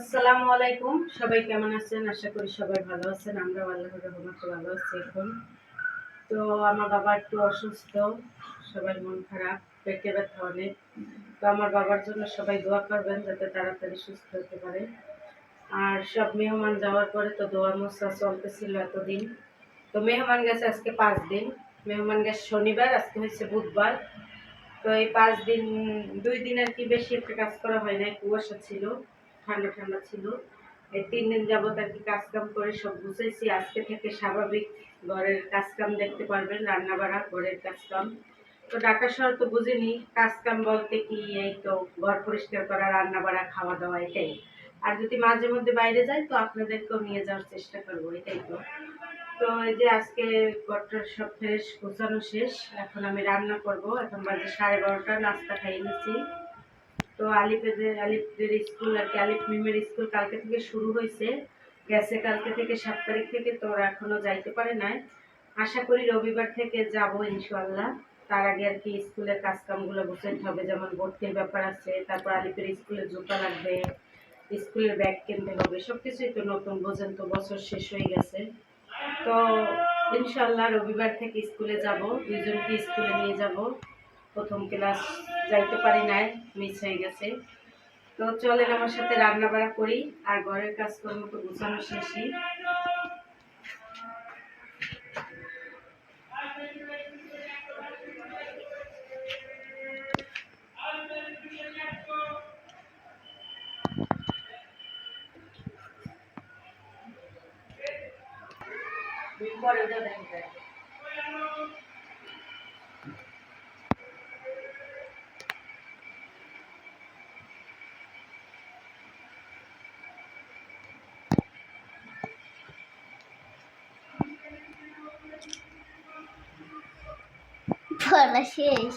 আসসালামু আলাইকুম। সবাই কেমন আছেন? আশা করি সবাই ভালো আছেন। আমরা আল্লাহর রহমতে ভালো আছি এখন। তো আমার বাবা একটু অসুস্থ। সবাই মন খারাপ, পেটে ব্যথা অনেক। তো আমার বাবার জন্য সবাই দোয়া করবেন যাতে তাড়াতাড়ি সুস্থ হতে পারে। আর সব মেহমান যাওয়ার পরে তো দোয়া মোসা চলতেছিল এতদিন। তো মেহমান গেছে আজকে পাঁচ দিন। মেহমান গেছে শনিবার, আজকে হচ্ছে বুধবার। তো এই পাঁচ দিন, দুই দিন আর কি বেশি একটা কাজ করা হয় না কুয়াশা ছিল। ঠান্ডা ঠান্ডা ছিল। এই তিন দিন যাবত আর কি কাজ কাম করে সব বুঝেছি আজকে থেকে স্বাভাবিক ঘরের কাজ কাম দেখতে পারবেন রান্না বাড়া ঘরের কাজ কাম তো ঢাকা শহর তো বুঝিনি কাজ কাম বলতে কি, এই তো ঘর পরিষ্কার করা রান্না বাড়া খাওয়া দাওয়া এটাই। আর যদি মাঝে মধ্যে বাইরে যাই, তো আপনাদেরকেও নিয়ে যাওয়ার চেষ্টা করব, এটাই তো। তো এই যে আজকে ঘরটা সব ফ্রেশ, গোছানো শেষ। এখন আমি রান্না করব। এখন বাজে সাড়ে বারোটা, নাস্তা খাইয়ে নিচ্ছি। তো আলিপেদের, আলিপদের স্কুল আর কি, আলিপ মিমের স্কুল কালকে থেকে শুরু হয়েছে। গেছে কালকে থেকে সাত তারিখ থেকে, তো ওরা এখনও যাইতে পারে নাই। আশা করি রবিবার থেকে যাব ইনশাল্লাহ তার আগে আর কি স্কুলের কাজকামগুলো গুছাইতে হবে, যেমন ভর্তির ব্যাপার আছে, তারপর আলিপের স্কুলের জুতা লাগবে, স্কুলের ব্যাগ কিনতে হবে সব কিছুই তো নতুন বোঝেন তো বছর শেষ হয়ে গেছে। তো ইনশাল্লাহ রবিবার থেকে স্কুলে যাব, দুইজনকে স্কুলে নিয়ে যাব। প্রথম ক্লাস যাইতে পারি নাই মিস হয়ে গেছে। তো চলেন আমার সাথে রান্না বাড়া করি, আর ঘরের কাজকর্ম তো গুছানো শেষই। পরে ওটা দেখা শেষ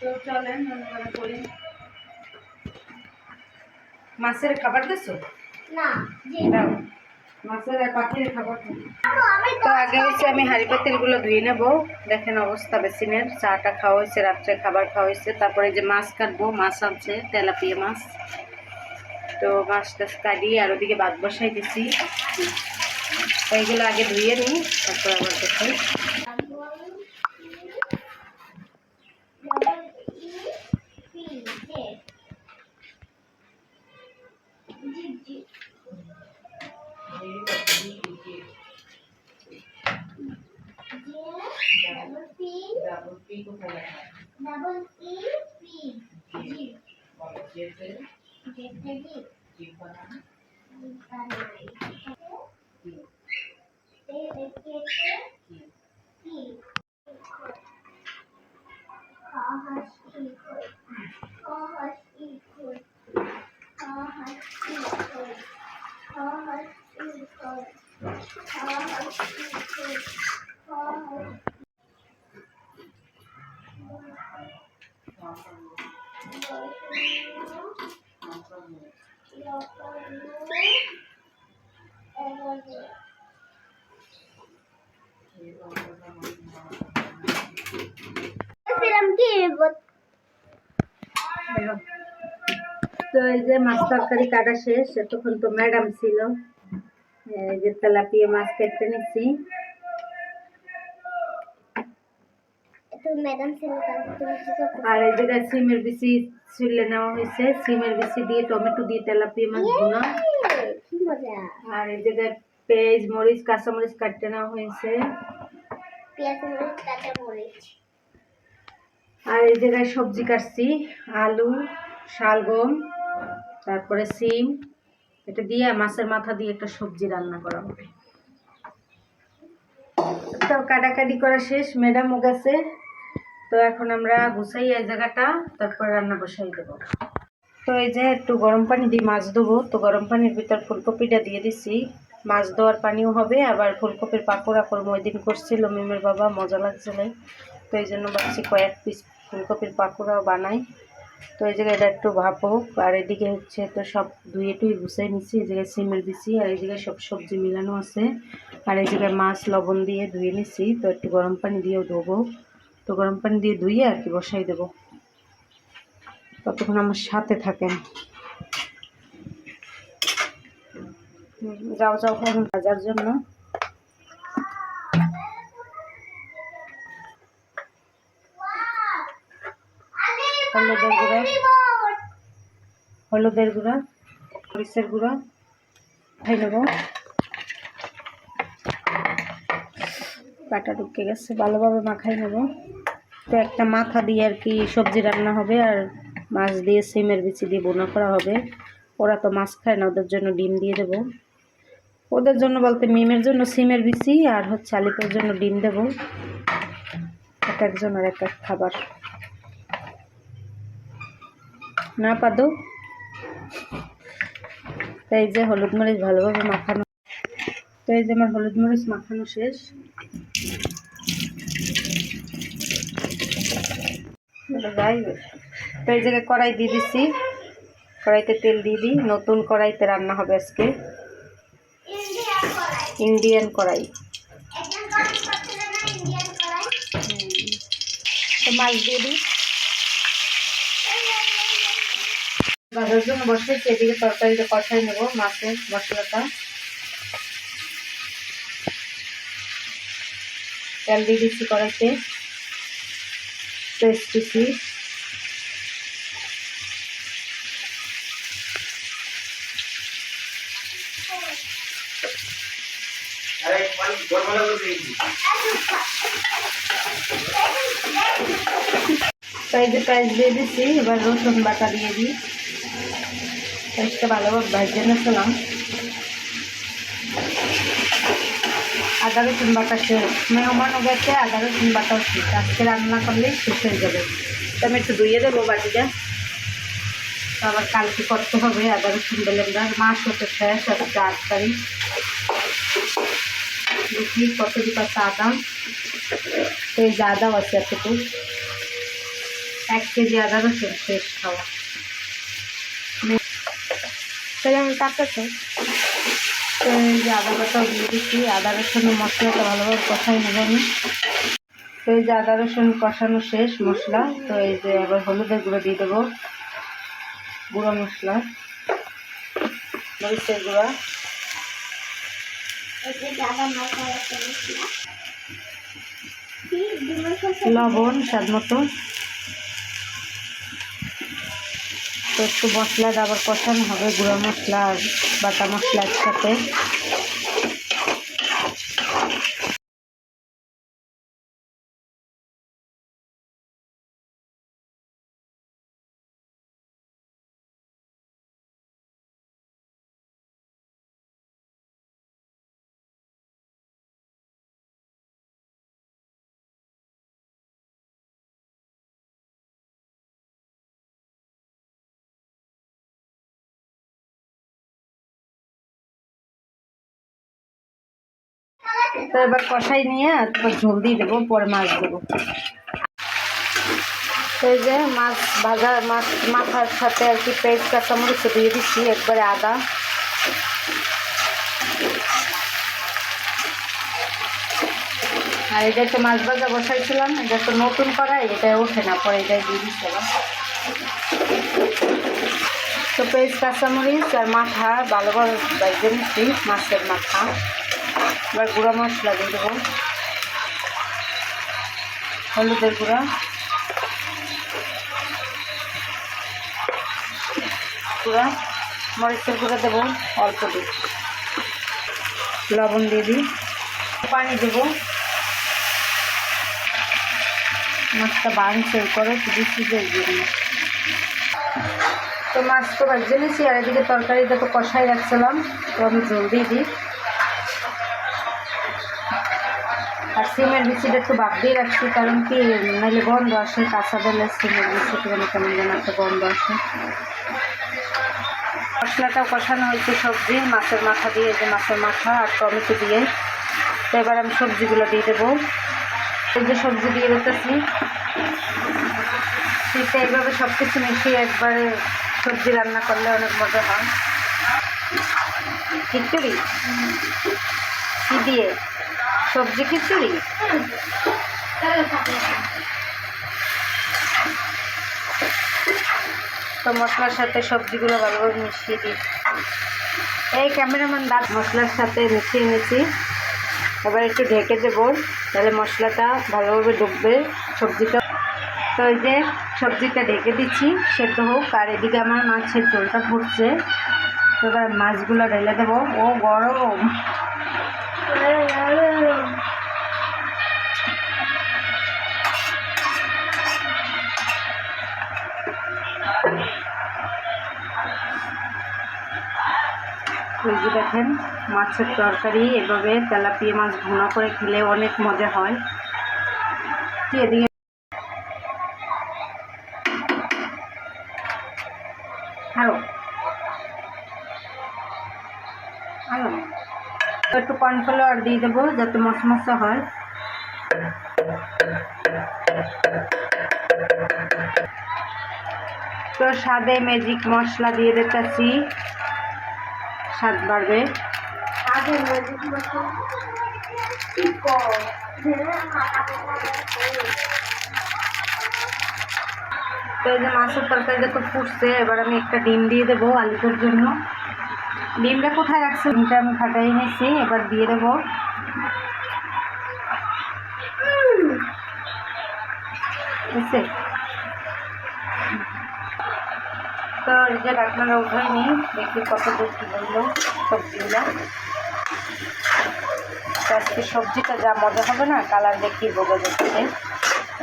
তো চলেন করি। মাছের খাবার দিছো? না মাছের আর পাখির খাবার আমি তো আগে হচ্ছে আমি হাঁড়ি পাতিলগুলো ধুয়ে নেব। দেখেন অবস্থা বেসিনের। চাটা খাওয়া হয়েছে রাত্রে খাবার খাওয়া হয়েছে তারপরে যে মাছ কাটবো মাছ আনছে তেলাপিয়া মাছ। তো মাছ টাছ কাটিয়ে আর ওদিকে ভাত বসাই দিছি। এইগুলো আগে ধুয়ে নিই তারপর আবার দেখাই double P को बोलते हैं double E P G और J से J से G G बना Thank you. তো এই যে মাছ তরকারি কাটা শেষ এতক্ষণ তো ম্যাডাম ছিল। এই যে তেলাপিয়া মাছ কেটে নিচ্ছি আর এই জায়গায় সিমের বিচি ছুলে নেওয়া হয়েছে। সিমের বিচি দিয়ে টমেটো দিয়ে তেলাপিয়া মাছ ভুনা। আর এই জায়গায় পেঁয়াজ মরিচ কাঁচামরিচ কাটতে নেওয়া হয়েছে। আর এই জায়গায় সবজি কাটছি। আলু শালগম। তারপরে সিম, এটা দিয়ে মাছের মাথা দিয়ে একটা সবজি রান্না করা হবে। তো কাটাকাটি করা শেষ ম্যাডামও গেছে। তো এখন আমরা গুছাই এই জায়গাটা, তারপর রান্না বসাই দেবো। তো এই যে একটু গরম পানি দিয়ে মাছ দেবো তো গরম পানির ভিতর ফুলকপিটা দিয়ে দিছি। মাছ দেওয়ার পানিও হবে, আবার ফুলকপির পাকোড়া করব, ওই দিন করছিল মিমের বাবা, মজা লাগছিল। তো এই জন্য ভাবছি কয়েক পিস ফুলকপির পাকোড়াও বানাই। তো এই জায়গায় এটা একটু হোক, আর এদিকে হচ্ছে তো সব ধুয়ে টুয়ে গুছিয়ে নিচ্ছি এই জায়গায় সিমের দিছি আর এই জায়গায় সব সবজি মিলানো আছে। আর এই জায়গায় মাছ লবণ দিয়ে ধুয়ে নিচ্ছি তো একটু গরম পানি দিয়েও ধোবো। তো গরম পানি দিয়ে ধুয়ে আর কি বসাই দেবো। ততক্ষণ আমার সাথে থাকেন। যাও যাও, এখন ভাজার জন্য। হলুদের গুঁড়া। হলুদের গুঁড়া মরিচের গুঁড়া খাই নেব। বাটা ঢুকে গেছে ভালোভাবে মাখাই নেব। তো একটা মাথা দিয়ে আর কি সবজি রান্না হবে আর মাছ দিয়ে সিমের বিচি দিয়ে বোনা করা হবে। ওরা তো মাছ খায় না ওদের জন্য ডিম দিয়ে দেবো। ওদের জন্য বলতে মিমের জন্য সিমের বিচি আর হচ্ছে আলিপের জন্য ডিম দেবো। এক একজনের এক এক খাবার। না পাদো? তো এই যে হলুদ মরিচ ভালোভাবে মাখানো। তো এই যে আমার হলুদ মরিচ মাখানো শেষ। তো এই জায়গায় কড়াই দিয়ে দিচ্ছি কড়াইতে তেল দিয়ে দিই। নতুন কড়াইতে রান্না হবে আজকে। ইন্ডিয়ান কড়াই। তো মাছ দিয়ে দিই। ভাজার জন্য বসেছি এদিকে তরকারিটা কষাই নেব, মাছের মশলাটা। তেল দিয়ে দিচ্ছি কড়াইতে। পেস্ট দিচ্ছি। পেঁয়াজ দিয়ে দিচ্ছি, এবার রসুন বাটা দিয়ে দিই। পেঁয়াজটা ভালোভাবে ভাজে নিয়েছিলাম আদা রসুন বাটা শেষ মেহমানও গেছে আদা রসুন বাটাও আজকে রান্না করলেই শেষ হয়ে যাবে। তো আমি একটু ধুয়ে দেবো বাটিটা। তো আবার কালকে করতে হবে আদা রসুন বেলেন্ডার। মাস হতে শেষ আজকে আট তারিখ কত দিকে আদা এই যে আদাও আছে এতটুকু। এক কেজি আদা রসুন শেষ খাওয়া। সেরকম তাকাচ্ছে তো এই যে আদা বাটাও দিয়ে দিচ্ছি। আদা রসুনের মশলাটা ভালোভাবে কষাই নেব আমি। তো এই যে আদা রসুন কষানো শেষ মশলা, তো এই যে আবার হলুদের গুঁড়ো দিয়ে দেবো। গুঁড়ো মশলা। মরিচের গুঁড়া। লবণ স্বাদ মতো। তো একটু মশলা আবার কষানো হবে গুঁড়ো মশলা আর বাটা মশলা একসাথে। তো এবার কষাই নিয়ে তারপর ঝোল দিয়ে দেবো, পরে মাছ দেবো। এই যে মাছ ভাজা, মাছ মাথার সাথে আর কি পেঁয়াজ, কাঁচামরিচ দিয়ে দিচ্ছি, একবারে আদা। আর এটা তো মাছ ভাজা বসাইছিলাম, এটা তো নতুন করাই এটা ওঠে না, পরে এটাই দিয়ে দিচ্ছিলাম তো পেঁয়াজ, কাঁচামরিচ আর মাথা ভালোভাবে বাইজে নিচ্ছি, মাছের মাথা। এবার গুঁড়া মশলা দিয়ে দেবো। হলুদের গুঁড়া। গুঁড়া। মরিচের গুঁড়া দেবো অল্প দিই লবণ দিয়ে দিই। পানি দেবো। মাছটা বাঁধছে করে দিচ্ছি যে এই তো মাছ তো ভাজে নিয়েছি আর এদিকে তরকারিটা তো কষাই রাখছিলাম, তো আমি জল দিয়ে দিই। সিমের বিচিটা একটু বাদ দিয়ে রাখছি, কারণ কি নাহলে গন্ধ আসে, কাঁচা বেলে সিমের বিচিটা মানে কেমন যেন একটা গন্ধ আসে। মশলাটাও কষানো হয়েছে, সবজি, মাছের মাথা দিয়ে, যে মাছের মাথা আর টমেটো দিয়ে। তো এবার আমি সবজিগুলো দিয়ে দেবো। যে সবজি দিয়ে দিতেছি শীতে এইভাবে সব কিছু মিশিয়ে একবারে সবজি রান্না করলে অনেক মজা হয়। খিচুড়ি, কি দিয়ে? সবজি খিচুড়ি? তো মশলার সাথে সবজিগুলো ভালোভাবে মিশিয়ে দিই। এই ক্যামেরাম্যান, দাঁত মশলার সাথে মিশিয়ে নিয়েছি। এবার একটু ঢেকে দেবো, তাহলে মশলাটা ভালোভাবে ডুববে সবজিটা। তো এই যে সবজিটা ঢেকে দিচ্ছি, সেদ্ধ হোক। আর এদিকে আমার মাছের ঝোলটা ফুটছে। এবার মাছগুলো ঢেলে দেবো। ও গরম! দেখেন মাছের তরকারি এভাবে তেলাপিয়া মাছ ভুনা করে খেলে অনেক মজা হয়। এদিকে কর্নফ্লাওয়ার দিয়ে দেবো যাতে মশমশা হয়। তো স্বাদে ম্যাজিক মশলা দিয়ে দিতেছি। স্বাদ বাড়বে। তো এই যে মাছের তরকারিটা তো ফুটছে এবার আমি একটা ডিম দিয়ে দেবো আলুটার জন্য। ডিমটা কোথায় রাখছে? ডিমটা আমি ফাটাই নিয়েছি এবার দিয়ে দেবো। তো এই যে ঢাকনাটা উঠাই নি দেখি কত কী বলল সবজিগুলো। আজকে সবজিটা যা মজা হবে না, কালার দেখি বোঝা যাচ্ছে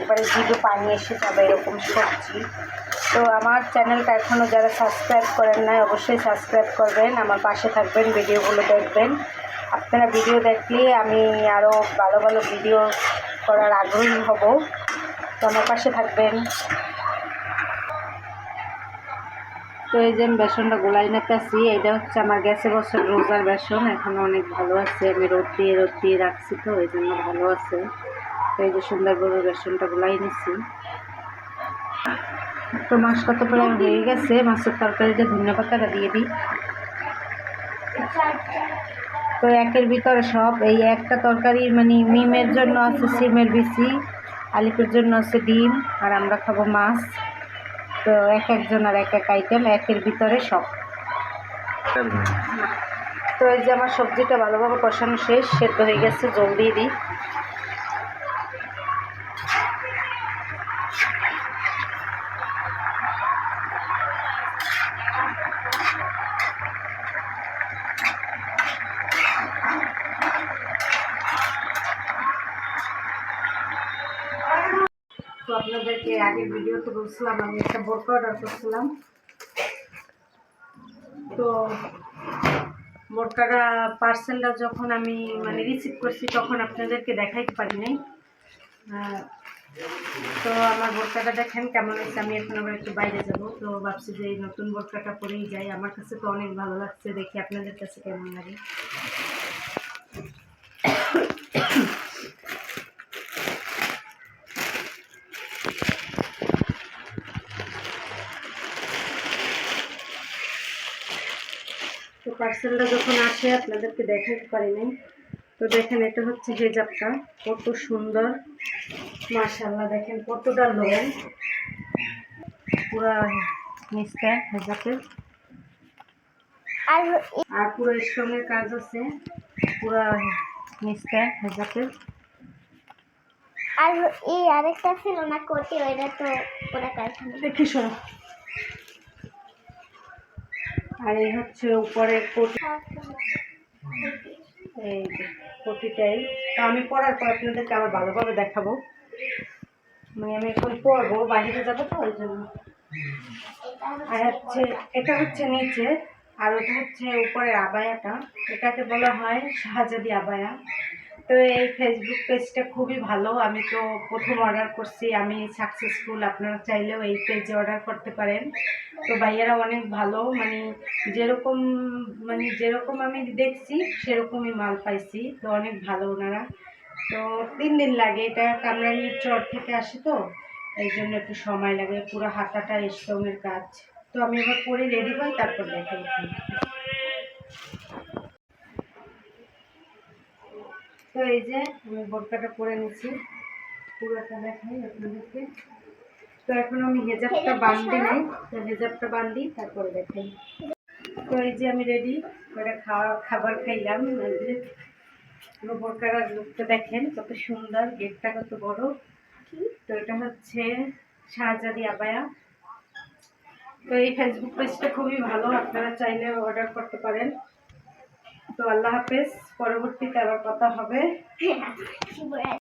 এবারে জিডো পানি এসে যাবে এরকম সবজি। তো আমার চ্যানেলটা এখনও যারা সাবস্ক্রাইব করেন নাই, অবশ্যই সাবস্ক্রাইব করবেন। আমার পাশে থাকবেন, ভিডিওগুলো দেখবেন। আপনারা ভিডিও দেখলে আমি আরও ভালো ভালো ভিডিও করার আগ্রহী হব। তো আমার পাশে থাকবেন। তো এই যে আমি বেসনটা গোলাই নিতেছি, এটা হচ্ছে আমার গ্যাসে বছর রোজার বেসন। এখন অনেক ভালো আছে। আমি রোদ দিয়ে রোদ দিয়ে রাখছি তো, এই জন্য ভালো আছে। তো এই যে সুন্দরভাবে বেসনটা গোলাই নিচ্ছি তো মাছ কত প্রায় হয়ে গেছে? মাছের তরকারিতে ধনিয়া পাতাটা দিয়ে দিই। তো একের ভিতরে সব। এই একটা তরকারি মানে মিমের জন্য আছে সিমের বিচি, আলিপুর জন্য আছে ডিম, আর আমরা খাব মাছ। তো এক একজন আর এক এক আইটেম একের ভিতরে সব। তো এই যে আমার সবজিটা ভালোভাবে কষানো শেষ, সেদ্ধ হয়ে গেছে, জল দিয়ে দিই তো আপনাদেরকে আগের ভিডিওতে বলছিলাম, আমি একটা বোরকা অর্ডার করছিলাম। তো বোরকাটা পার্সেলটা যখন আমি মানে রিসিভ করছি, তখন আপনাদেরকে দেখাইতে পারি নাই। তো আমার বোরকাটা দেখেন কেমন হয়েছে, আমি এখন আবার একটু বাইরে যাব। তো ভাবছি যে এই নতুন বোরকাটা পরেই যাই। আমার কাছে তো অনেক ভালো লাগছে দেখি, আপনাদের কাছে কেমন লাগে? পার্সেলটা যখন আসে আপনাদেরকে দেখাতে পারি নাই। তো দেখেন এটা হচ্ছে হেজাবটা। কত সুন্দর। মাশাল্লাহ দেখেন কতটা লোন পুরা নিচটা হেজাবের। আর আর পুরো স্টোনের কাজ আছে। পুরা নিচটা হেজাবের। আর এই আরেকটা ছিল না কোটি ওইটা তো পুরো কারখানা দেখি শোনো। আর এই হচ্ছে উপরে কোটি এই কোটিটাই। তো আমি পরার পর আপনাদেরকে আবার ভালোভাবে দেখাবো। মানে আমি এখন পরবো বাইরে যাব তো, ওই জন্য। আর হচ্ছে, এটা হচ্ছে নিচে, আর ওটা হচ্ছে উপরে আবায়াটা। এটাকে বলা হয় শাহজাদি আবায়া। তো এই ফেসবুক পেজটা খুবই ভালো। আমি তো প্রথম অর্ডার করছি। আমি সাকসেসফুল আপনারা চাইলেও এই পেজে অর্ডার করতে পারেন। তো ভাইয়ারা অনেক ভালো। মানে যেরকম মানে যেরকম আমি দেখছি, সেরকমই মাল পাইছি। তো অনেক ভালো ওনারা। তো তিন দিন লাগে। এটা কামরাঙ্গীর চর থেকে আসে তো। এই জন্য একটু সময় লাগে। পুরো হাতাটা স্টোনের কাজ। তো আমি এবার পরে রেডি হই, তারপর দেখাই তো এই যে আমি বোরকাটা পরে নিচ্ছি পুরোটা দেখাই আপনাদেরকে। তো এখন আমি হেজাবটা বান্ধি নাই। তো হেজাবটা বান্ধি তারপরে দেখাই। তো এই যে আমি রেডি করে খাওয়া খাবার খাইলাম। এই যে আমার বোরকার লুকটা দেখেন কত সুন্দর গেটটা কত বড়। তো এটা হচ্ছে শাহজাদি আবায়া। তো এই ফেসবুক পেজটা খুবই ভালো আপনারা চাইলে অর্ডার করতে পারেন। তো আল্লাহ হাফেজ পরবর্তীতে আবার কথা হবে। শুভরাত্রি